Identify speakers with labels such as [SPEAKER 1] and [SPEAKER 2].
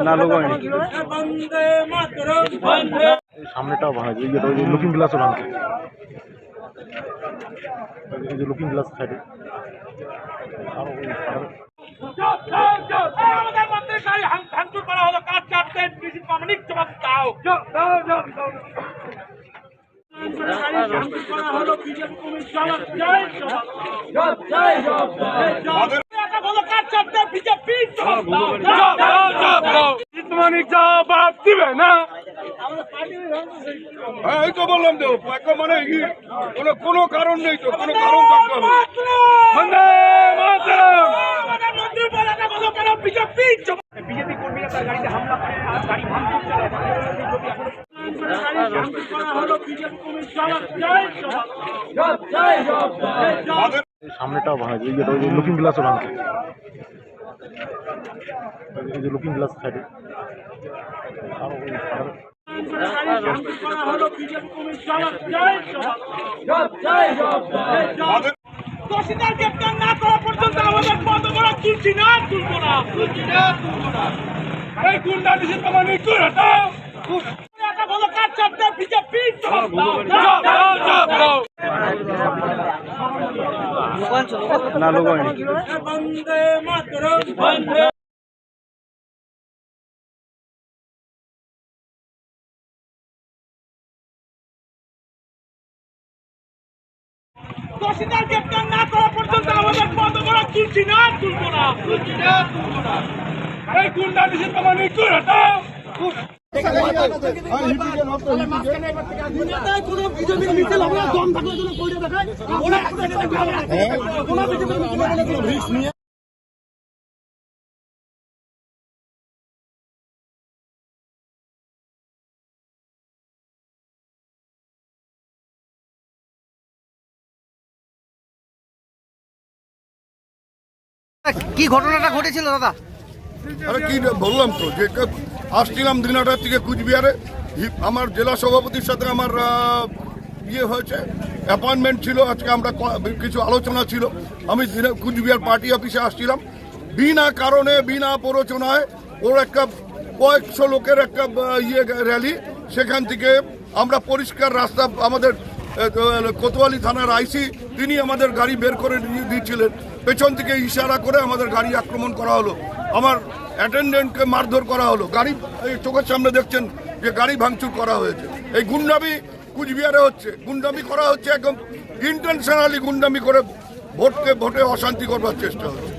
[SPEAKER 1] না এই সামনেটাও ভাঙা এই যেটা ওই যে লুকিং গ্লাসও ভাঙছে এই যে লুকিং গ্লাস সাইডে আর ওই আর-
[SPEAKER 2] আমাদের মধ্যে গাড়ি হাং- ভাঙচুর করা হলো কাজ চাপতে বিজেপি জবাব দাও দিবে না?
[SPEAKER 3] হ্যাঁ এই তো বললাম তো একটা মানে কোনো কোনো কারণ নেই তো কোনো কারণ থাকতে হবে।
[SPEAKER 2] বন্দে মাতরম। প্রধানমন্ত্রী বলে না বলো কেন বিজেপি বিজেপি কর্মীরা তার গাড়িতে হামলা করে আর গাড়ি ভাঙচুর চালায়
[SPEAKER 1] সামনেটাও ভাঙা এই যেটা ওই যে লুকিং গ্লাসও ভাঙছে এই যে লুকিং গ্লাস সাইডে
[SPEAKER 2] দোষীদের গ্রেপ্তার না করা পর্যন্ত আমাদের বন্ধ করা তুলছি না তুলবো না তুলছি না তুলবো না। এই গুন্ডা নিষেধ তোমার মৃত্যু হটাও একটা বলো কাজ চাপতে বিজেপি জবাব দাও জবাব দাও জবাব দাও
[SPEAKER 1] না
[SPEAKER 2] বন্দে দোষীদের গ্রেপ্তার না করা পর্যন্ত আমাদের বন্ধ করা তুলছি না তুলবো না তুলছি না তুলবো না এই গুন্ডা নিষেধ তোমার মৃত্যু হটাও
[SPEAKER 4] কি ঘটনাটা ঘটেছিল দাদা?
[SPEAKER 3] আরে কি বললাম তো যে আসছিলাম দিনাটার থেকে কুচবিহারে। আমার জেলা সভাপতির সাথে আমার ইয়ে হয়েছে। অ্যাপয়েন্টমেন্ট ছিল, আজকে আমরা কিছু আলোচনা ছিল। আমি কুচবিহার পার্টি অফিসে আসছিলাম। বিনা কারণে, বিনা প্ররোচনায় ওর একটা কয়েকশো লোকের একটা ইয়ে র্যালি সেখান থেকে আমরা পরিষ্কার রাস্তা, আমাদের কোতোয়ালি থানার আইসি, তিনি আমাদের গাড়ি বের করে দিয়ে দিচ্ছিলেন পেছন থেকে ইশারা করে আমাদের গাড়ি আক্রমণ করা হলো। আমার অ্যাটেন্ডেন্টকে মারধর করা হলো। গাড়ি, এই চোখের সামনে দেখছেন যে গাড়ি ভাঙচুর করা হয়েছে। এই গুন্ডামি কুচবিহারে হচ্ছে। গুন্ডামি করা হচ্ছে একদম ইন্টেনশনালি গুন্ডামি করে ভোটকে, ভোটে অশান্তি করবার চেষ্টা হচ্ছে।